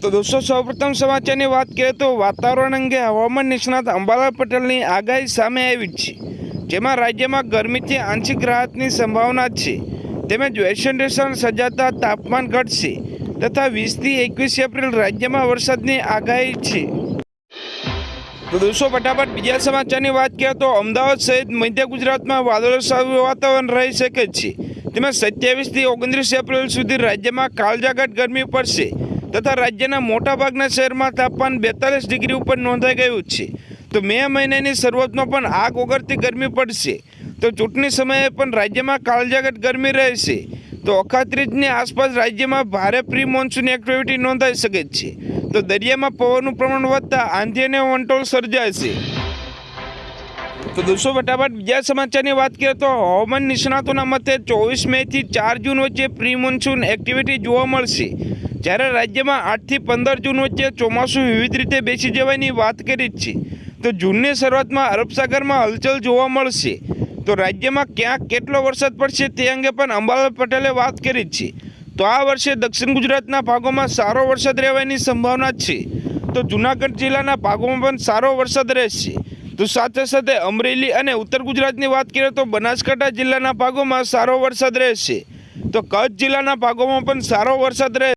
તો દોસ્તો, સૌપ્રથમ સમાચારની વાત કરીએ તો વાતાવરણ અંગે હવામાન નિષ્ણાત અંબાલાલ પટેલની આગાહી સામે આવી છે. જેમાં રાજ્યમાં ગરમીથી આંશિક રાહતની સંભાવના છે. તેમજ વેસ્ટર્ન સજાતા તાપમાન ઘટશે તથા વીસથી એકવીસ એપ્રિલ રાજ્યમાં વરસાદની આગાહી છે. તો દોસ્તો, ફટાફટ બીજા સમાચારની વાત કરીએ તો અમદાવાદ સહિત મધ્ય ગુજરાતમાં વાદળછાયું વાતાવરણ રહી શકે છે. તેમજ સત્યાવીસથી ઓગણત્રીસ એપ્રિલ સુધી રાજ્યમાં કાળજાગટ ગરમી પડશે. તથા રાજ્યના મોટાભાગના શહેરમાં તાપમાન બેતાલીસ ડિગ્રી ઉપર નોંધાઈ ગયું છે. તો મે મહિનાની શરૂઆતમાં પણ આગ ઓગળતી ગરમી પડશે. તો ચૂંટણી સમયે પણ રાજ્યમાં કાળજાગટ ગરમી રહેશે. તો અખાત્રીજની આસપાસ રાજ્યમાં ભારે પ્રી મોન્સૂન એક્ટિવિટી નોંધાઈ શકે છે. તો દરિયામાં પવનનું પ્રમાણ વધતા આંધી અને વંટોળ સર્જાશે તો દોસ્તો, ફટાફટ બીજા સમાચારની વાત કરીએ તો હવામાન નિષ્ણાતોના મતે ચોવીસ મેથી ચાર જૂન વચ્ચે પ્રી મોન્સૂન એક્ટિવિટી જોવા મળશે. જ્યારે રાજ્યમાં આઠથી પંદર જૂન વચ્ચે ચોમાસું વિવિધ રીતે બેસી જવાની વાત કરી જ છે, તો જૂનની શરૂઆતમાં અરબસાગરમાં હલચલ જોવા મળશે. તો રાજ્યમાં ક્યાંક કેટલો વરસાદ પડશે તે અંગે પણ અંબાલાલ પટેલે વાત કરી જ છે. તો આ વર્ષે દક્ષિણ ગુજરાતના ભાગોમાં સારો વરસાદ રહેવાની સંભાવના છે. તો જૂનાગઢ જિલ્લાના ભાગોમાં પણ સારો વરસાદ રહેશે. તો સાથે સાથે અમરેલી અને ઉત્તર ગુજરાતની વાત કરીએ તો બનાસકાંઠા જિલ્લાના ભાગોમાં સારો વરસાદ રહેશે. તો કચ્છ જિલ્લાના ભાગોમાં પણ સારો વરસાદ રહે